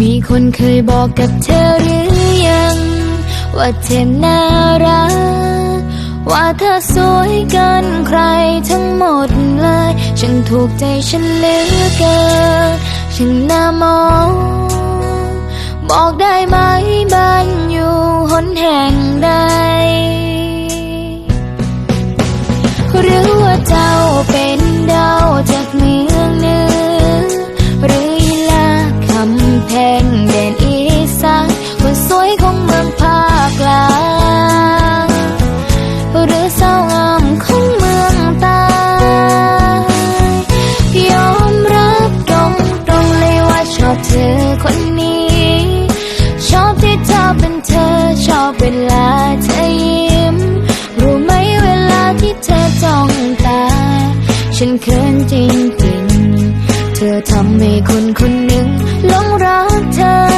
มีคนเคยบอกกับเธอหรือยัง ว่าเธอน่ารัก ว่าเธอสวยเกินใครทั้งหมดเลย ฉันถูกใจฉันเหลือเกินฉันน่ามองบอกได้ไหมบ้านอยู่หนแห่งใด หรือสาวงามของเมืองใตายอมรับตรงตรงเลยว่าชอบเธอคนนี้ ชอบที่เธอเป็นเธอชอบเวลาเธอยิ้ม รู้ไหมเวลาที่เธอจ้องตา ฉันเขินจริงๆ เธอทำให้คนคนหนึ่งหลงรักเธอ